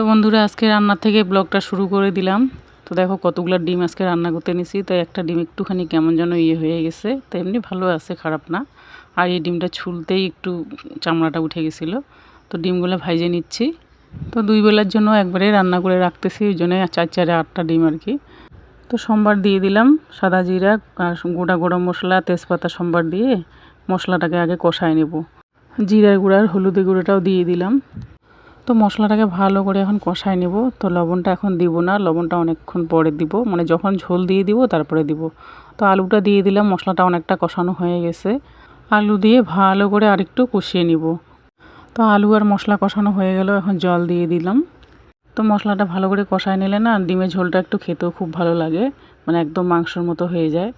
তো বন্ধুরা, আজকে রান্নার থেকে ব্লগটা শুরু করে দিলাম। তো দেখো, কতগুলো ডিম আজকে রান্না করতে নিছি তো একটা ডিম একটুখানি কেমন যেন ইয়ে হয়ে গেছে। তো এমনি ভালো আছে, খারাপ না। আর এই ডিমটা ছুলতেই একটু চামড়াটা উঠে গেছিল। তো ডিমগুলো ভাইজে নিচ্ছি। তো দুই বেলার জন্য একবারে রান্না করে রাখতেছি ওই জন্য চার চারে আটটা ডিম আর কি। তো সোমবার দিয়ে দিলাম সাদা জিরা আর গোটা গরম মশলা, তেজপাতা সোমবার দিয়ে মশলাটাকে আগে কষায় নেব। জিরার গুঁড়া আর হলুদের গুঁড়োটাও দিয়ে দিলাম। তো মশলাটাকে ভালো করে এখন কষায় নেব। তো লবণটা এখন দিব না, লবণটা অনেকক্ষণ পরে দিব। মানে যখন ঝোল দিয়ে দিব, তারপরে দিব। তো আলুটা দিয়ে দিলাম, মশলাটা অনেকটা কষানো হয়ে গেছে। আলু দিয়ে ভালো করে আরেকটু কষিয়ে নিব। তো আলু আর মশলা কষানো হয়ে গেল, এখন জল দিয়ে দিলাম। তো মশলাটা ভালো করে কষায় নিলে না, ডিমের ঝোলটা একটু খেতেও খুব ভালো লাগে। মানে একদম মাংসর মতো হয়ে যায়।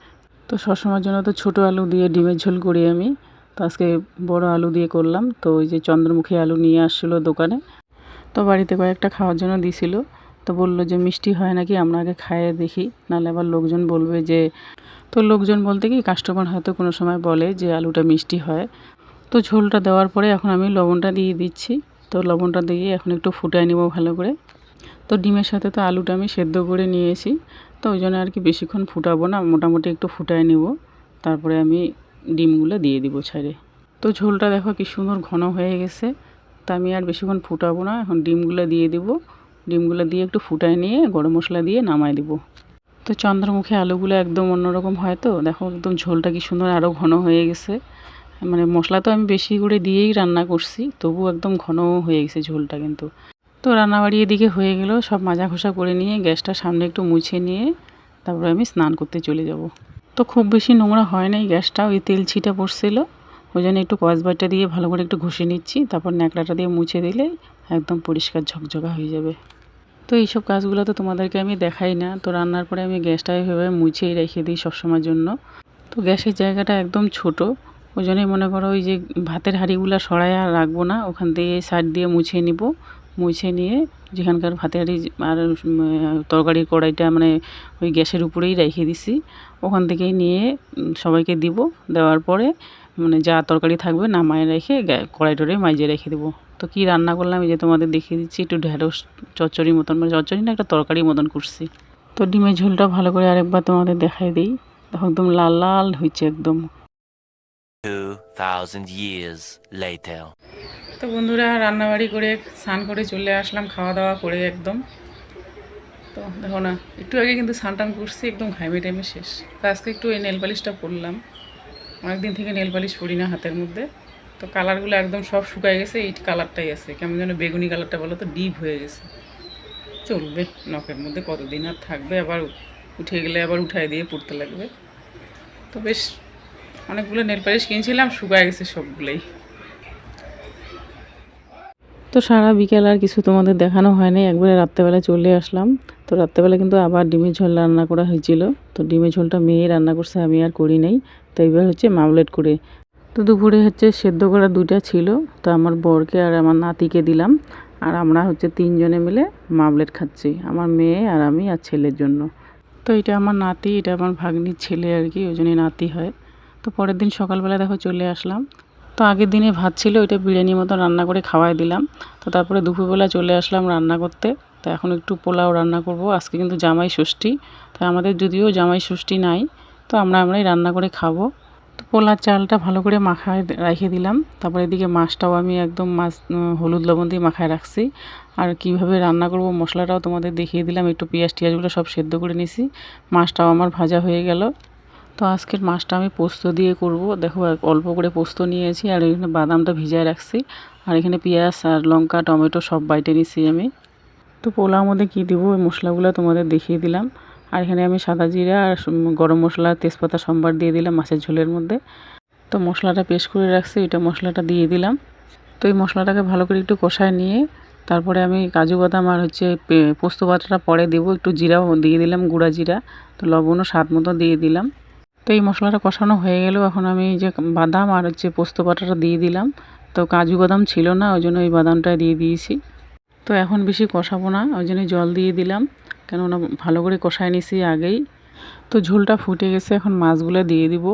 তো সবসময়ের জন্য তো ছোটো আলু দিয়ে ডিমের ঝোল করি আমি। তো আজকে বড় আলু দিয়ে করলাম। তো ওই যে চন্দ্রমুখী আলু নিয়ে আসছিল দোকানে। তো বাড়িতে কয়েকটা খাওয়ার জন্য দিছিল। তো বলল যে, মিষ্টি হয় নাকি? আমরা আগে খাইয়ে দেখি। নাহলে আবার লোকজন বলবে যে, তো লোকজন বলতে কি কাস্টমার হয়তো কোনো সময় বলে যে, আলুটা মিষ্টি হয়। তো ঝোলটা দেওয়ার পরে এখন আমি লবণটা দিয়ে দিচ্ছি। তো লবণটা দিয়ে এখন একটু ফুটাই নেব ভালো করে। তো ডিমের সাথে তো আলুটা আমি সেদ্ধ করে নিয়েছি। তো ওই জন্য আর কি বেশিক্ষণ ফুটাবো না, মোটামুটি একটু ফুটায় নেব। তারপরে আমি ডিমগুলো দিয়ে দিব ছাড়ে তো ঝোলটা দেখো কি সুন্দর ঘন হয়ে গেছে। তা আমি আর বেশিক্ষণ ফুটাবো না। এখন ডিমগুলো দিয়ে দেব। ডিমগুলো দিয়ে একটু ফুটায় নিয়ে গরম মশলা দিয়ে নামাই দেবো। তো চন্দ্রমুখী আলুগুলো একদম অন্যরকম হয় তো। দেখো একদম ঝোলটা কি সুন্দর আরও ঘন হয়ে গেছে। মানে মশলা তো আমি বেশি করে দিয়েই রান্না করছি তবু একদম ঘন হয়ে গেছে ঝোলটা কিন্তু। তো রান্নাবাড়ি এদিকে হয়ে গেল, সব মাজা ঘষা করে নিয়ে গ্যাসটা সামনে একটু মুছে নিয়ে তারপরে আমি স্নান করতে চলে যাব। তো খুব বেশি নোংরা হয় নাই গ্যাসটা ওই তেল ছিটা পড়ছিল। ওই জন্য একটু কসবারটা দিয়ে ভালো করে একটু ঘষে নিচ্ছি, তারপর ন্যাকড়াটা দিয়ে মুছে দিলে একদম পরিষ্কার ঝকঝকা হয়ে যাবে। তো এইসব কাজগুলো তো তোমাদেরকে আমি দেখাই না, তো রান্নার পরে আমি গ্যাসটা এভাবে মুছেই রেখে দিই সবসময়ের জন্য। তো গ্যাসের জায়গাটা একদম ছোট, ওই জন্যই মনে করো ওই যে ভাতের হাঁড়িগুলো সরাই আর রাখব না, ওখান থেকে সাইড দিয়ে মুছে নিব। মুছে নিয়ে যেখানকার ভাতের হাঁড়ি আর তরকারির কড়াইটা মানে ওই গ্যাসের উপরেই রেখে দিছি। ওখান থেকেই নিয়ে সবাইকে দিব, দেওয়ার পরে মানে যা তরকারি থাকবে নামায় রেখে কড়াই টড়াই মাইজে রেখে দেবো। তো কি রান্না করলাম এই যে তোমাদের দেখিয়ে দিচ্ছি একটু ঢেঁড়স চচ্চড়ির মতন মানে চচ্চড়ি না একটা তরকারির মতন করছি। তো ডিমের ঝোলটা ভালো করে আরেকবার তোমাদের দেখাই দিই। একদম লাল লাল হয়েছে একদম। 2000 years later. তো বন্ধুরা রান্নাবাড়ি করে স্নান করে চলে আসলাম খাওয়া দাওয়া করে একদম। তো দেখো না একটু আগে কিন্তু স্নান টান করছি একদম ঘাইমে টাইমে শেষ। তো আজকে একটু এই নেল পালিশটা পরলাম। অনেকদিন থেকে নেল পালিশ পরি না হাতের মধ্যে। তো কালারগুলো একদম সব শুকায় গেছে, এই কালারটাই আছে। কেমন যেন বেগুনি কালারটা বলো তো ডিপ হয়ে গেছে। চলবে, নখের মধ্যে কতদিন আর থাকবে, আবার উঠে গেলে আবার উঠাই দিয়ে পড়তে লাগবে। তো বেশ, অনেকগুলো নেল পালিশ কিনছিলাম, শুকায় গেছে সবগুলোই। তো সারা বিকেল আর কিছু তোমাদের দেখানো হয়নি। একবারে রাত্রেবেলা চলে আসলাম। তো রাত্রেবেলা কিন্তু আবার ডিমের ঝোল রান্না করা হয়েছিল। তো ডিমের ঝোলটা মেয়ে রান্না করছে, আমি আর করি নাই। তো এবার হচ্ছে মামলেট করে। তো দুপুরে হচ্ছে সেদ্ধ করা দুইটা ছিল। তো আমার বরকে আর আমার নাতিকে দিলাম। আর আমরা হচ্ছে তিনজনে মিলে মামলেট খাচ্ছি, আমার মেয়ে আর আমি আর ছেলের জন্য। তো এটা আমার নাতি, এটা আমার ভাগ্নির ছেলে আর কি, ওই নাতি হয়। তো পরের দিন সকালবেলা দেখো চলে আসলাম। তো আগের দিনে ভাত ছিল, ওইটা বিরিয়ানির মতো রান্না করে খাওয়াই দিলাম। তো তারপরে দুপুরবেলা চলে আসলাম রান্না করতে। তো এখন একটু পোলাও রান্না করব, আজকে কিন্তু জামাই ষষ্ঠী। তো আমাদের যদিও জামাই ষষ্ঠী নাই, তো আমরা আমরাই রান্না করে খাব। তো পোলার চালটা ভালো করে মাখায় রেখে দিলাম। তারপরে এদিকে মাছটাও আমি একদম মাছ হলুদ লবণ দিয়ে মাখায় রাখছি। আর কীভাবে রান্না করব মশলাটাও তোমাদের দেখিয়ে দিলাম, একটু পেঁয়াজ টিয়াজগুলো সব সেদ্ধ করে নিছি। মাছটাও আমার ভাজা হয়ে গেল। তো আজকের মাছটা আমি পোস্ত দিয়ে করব। দেখো অল্প করে পোস্ত নিয়েছি আর এখানে বাদামটা ভিজায় রাখছি। আর এখানে পেঁয়াজ আর লঙ্কা, টমেটো সব বাইটে নিছি আমি। তো পোলাওর মধ্যে কী দেবো? ওই মশলাগুলো তোমাদের দেখিয়ে দিলাম। আর এখানে আমি সাদা জিরা আর গরম মশলা, তেজপাতা, সম্বার দিয়ে দিলাম মাছের ঝোলের মধ্যে। তো মশলাটা পেস্ট করে রাখছি ওইটা মশলাটা দিয়ে দিলাম। তো এই মশলাটাকে ভালো করে একটু কষায় নিয়ে তারপরে আমি কাজু বাদাম আর হচ্ছে পোস্ত বাটাটা পরে দেবো। একটু জিরাও দিয়ে দিলাম, গুঁড়া জিরা। তো লবণও স্বাদ মতো দিয়ে দিলাম। তো এই মশলাটা কষানো হয়ে গেল। এখন আমি যে বাদাম আর হচ্ছে পোস্ত বাটাটা দিয়ে দিলাম। তো কাজু বাদাম ছিল না, ওই জন্য ওই বাদামটা দিয়ে দিয়েছি। তো এখন বেশি কষাবো না, ওই জন্য জল দিয়ে দিলাম। কেননা ভালো করে কষায় নিছি আগেই। তো ঝোলটা ফুটে গেছে, এখন মাছগুলো দিয়ে দিব।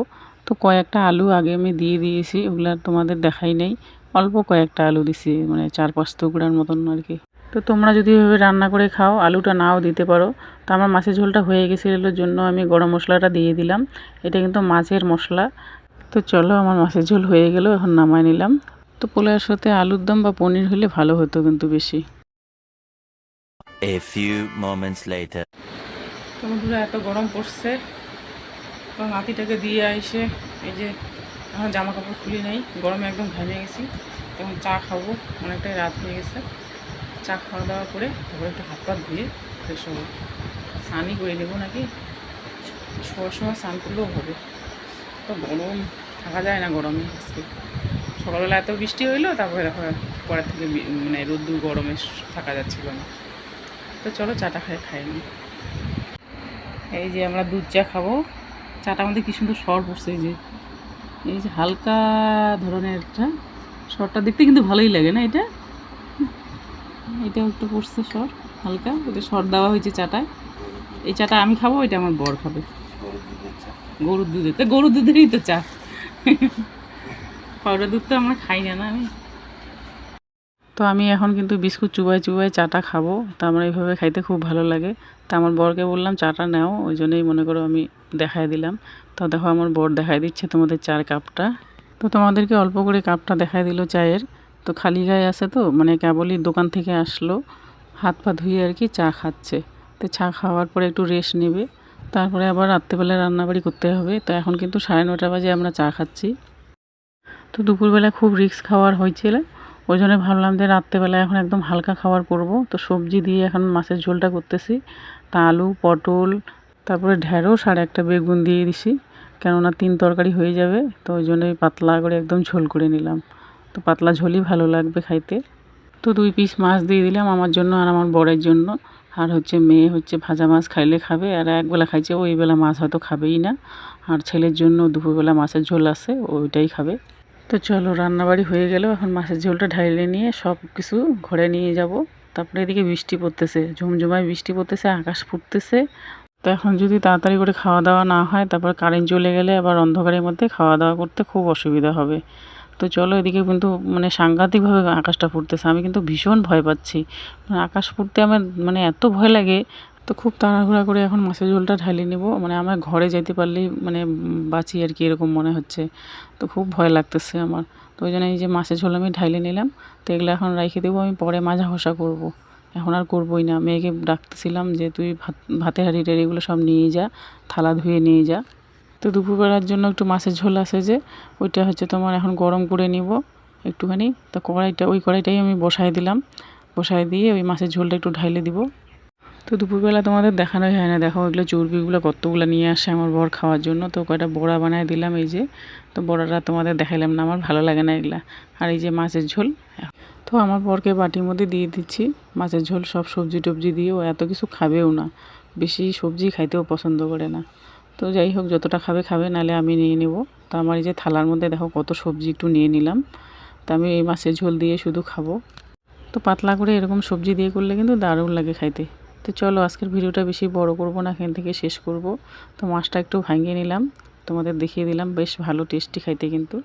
তো কয়েকটা আলু আগে আমি দিয়ে দিয়েছি, ওগুলো তোমাদের দেখাই নেই। অল্প কয়েকটা আলু দিছি মানে চার পাঁচ টুকরার মতন আর কি। তো তোমরা যদি এভাবে রান্না করে খাও আলুটা নাও দিতে পারো। তো আমার মাছের ঝোলটা হয়ে গেছিলোর জন্য আমি গরম মশলাটা দিয়ে দিলাম। এটা কিন্তু মাছের মশলা। তো চলো আমার মাছের ঝোল হয়ে গেল এখন নামায় নিলাম। তো পোলাওয়ের সাথে আলুর দম বা পনির হলে ভালো হতো কিন্তু বেশি। A few moments later. তো বন্ধুরা এত গরম পড়ছে। তো নাতিটাকে দিয়ে এসে এই যে এখন জামা কাপড় খুলি নাই গরমে একদম ঘামে গেছি। তখন চা খাব অনেকটাই রাত হয়ে গেছে। চা খাওয়া দাওয়া করে তারপরে একটু হাত পা ধুয়ে ফ্রেশ হব। স্নানই করে নেব নাকি? শোয়ার সময় স্নান করলেও হবে। তো গরম থাকা যায় না গরমে আজকে। সকালবেলা এত বৃষ্টি হইল, তারপরে দেখো পরের থেকে মানে রোদ্দুর গরমে থাকা যাচ্ছিল না। তো চলো চাটা খাই খাই নি। এই যে আমরা দুধ চা খাব। চাটার মধ্যে কি সুন্দর সর পড়ছে এই যে। এই যে হালকা ধরনের একটা সরটা দেখতে কিন্তু ভালোই লাগে না এটা? এটাও একটু পড়ছে সর, হালকা। এটা সর দেওয়া হয়েছে চাটায়। এই চাটা আমি খাব এটা আমার বর খাবে। গরুর দুধের, তো গরুর দুধেরই তো চা। পাউডার দুধ তো আমরা খাই না না আমি। তো আমি এখন কিন্তু বিস্কুট চুবাই চুবাই চাটা খাব। তো আমার এইভাবে খাইতে খুব ভালো লাগে। তো আমার বরকে বললাম, চাটা নাও। ওই জন্যই মনে করো আমি দেখাই দিলাম। তো দেখো, আমার বর দেখাই দিচ্ছে তোমাদের চার কাপটা। তো তোমাদেরকে অল্প করে কাপটা দেখাই দিল চায়ের। তো খালি গায়ে আছে তো মানে কেবলই দোকান থেকে আসলো, হাত পা ধুয়ে আর কি চা খাচ্ছে। তো চা খাওয়ার পরে একটু রেস্ট নেবে, তারপরে আবার রাত্রেবেলা রান্নাবাড়ি করতে হবে, তো এখন কিন্তু সাড়ে নটা বাজে আমরা চা খাচ্ছি। তো দুপুরবেলা খুব রিস্ক খাওয়ার হয়েছিল, ওই জন্য ভাবলাম যে রাত্রেবেলা এখন একদম হালকা খাবার করব। তো সবজি দিয়ে এখন মাছের ঝোলটা করতেছি, তা আলু, পটল, তারপরে ঢেঁড়স আর একটা বেগুন দিয়ে দিছি, কেননা তিন তরকারি হয়ে যাবে, তো ওই জন্যই পাতলা করে একদম ঝোল করে নিলাম। তো পাতলা ঝোলই ভালো লাগবে খাইতে। তো দুই পিস মাছ দিয়ে দিলাম আমার জন্য আর আমার বরের জন্য। আর হচ্ছে মেয়ে হচ্ছে ভাজা মাছ খাইলে খাবে আর একবেলা খাইছে, ওই বেলা মাছ হয়তো খাবেই না। আর ছেলের জন্য দুপুরবেলা মাছের ঝোল আছে, ওইটাই খাবে। তো চলো, রান্নাবাড়ি হয়ে গেল, এখন মাছের ঝোলটা ঢাইলে নিয়ে সব কিছু ঘরে নিয়ে যাব। তারপরে এদিকে বৃষ্টি পড়তেছে, ঝুমঝুমায় বৃষ্টি পড়তেছে, আকাশ ফুটতেছে। তো এখন যদি তাড়াতাড়ি করে খাওয়া দাওয়া না হয়, তারপর কারেন্ট চলে গেলে আবার অন্ধকারের মধ্যে খাওয়া দাওয়া করতে খুব অসুবিধা হবে। তো চলো এদিকে কিন্তু মানে সাংঘাতিকভাবে আকাশটা ফুটতেছে। আমি কিন্তু ভীষণ ভয় পাচ্ছি। মানে আকাশ ফুটতে আমার মানে এত ভয় লাগে। তো খুব তাড়াহুড়া করে এখন মাছের ঝোলটা ঢালি নেব। মানে আমার ঘরে যেতে পারলেই মানে বাঁচি আর কি এরকম মনে হচ্ছে। তো খুব ভয় লাগতেছে আমার। তো ওই জন্য এই যে মাছের ঝোল আমি ঢাইলে নিলাম। তো এগুলো এখন রেখে দেবো। আমি পরে মাজা ঘষা করব। এখন আর করবোই না। মেয়েকে ডাকতেছিলাম যে, তুই ভাত, ভাতের হাঁড়ি টাড়িগুলো সব নিয়ে যা। থালা ধুয়ে নিয়ে যা। তো দুপুরবেলার জন্য একটু মাছের ঝোল আছে যে, ওইটা হচ্ছে তোমার এখন গরম করে নিব একটুখানি। তো কড়াইটা, ওই কড়াইটাই আমি বসাই দিলাম। বসাই দিয়ে ওই মাছের ঝোলটা একটু ঢাইলে দিব। তো দুপুরবেলা তোমাদের দেখানোই হয় না। দেখো ওইগুলো চর্বিগুলো কতগুলো নিয়ে আসে আমার বর খাওয়ার জন্য। তো কয়টা বড়া বানায় দিলাম এই যে। তো বড়াটা তোমাদের দেখাইলাম না, আমার ভালো লাগে না এগুলা। আর এই যে মাছের ঝোল। তো আমার বরকে বাটির মধ্যে দিয়ে দিচ্ছি মাছের ঝোল। সব সবজি টবজি দিয়ে ও এত কিছু খাবেও না। বেশি সবজি খাইতেও পছন্দ করে না। তো যাই হোক, যতটা খাবে খাবে নাহলে আমি নিয়ে নেব। তো আমার এই যে থালার মধ্যে দেখো কত সবজি একটু নিয়ে নিলাম। তো আমি এই মাছের ঝোল দিয়ে শুধু খাব। তো পাতলা করে এরকম সবজি দিয়ে করলে কিন্তু দারুণ লাগে খাইতে। তো চলো, আজকের ভিডিওটা বেশি বড় করব না, এখান থেকে শেষ করব। তো মাছটা একটু ভাঙিয়ে নিলাম। তোমাদের দেখিয়ে দিলাম, বেশ ভালো টেস্টি খাইতে কিন্তু।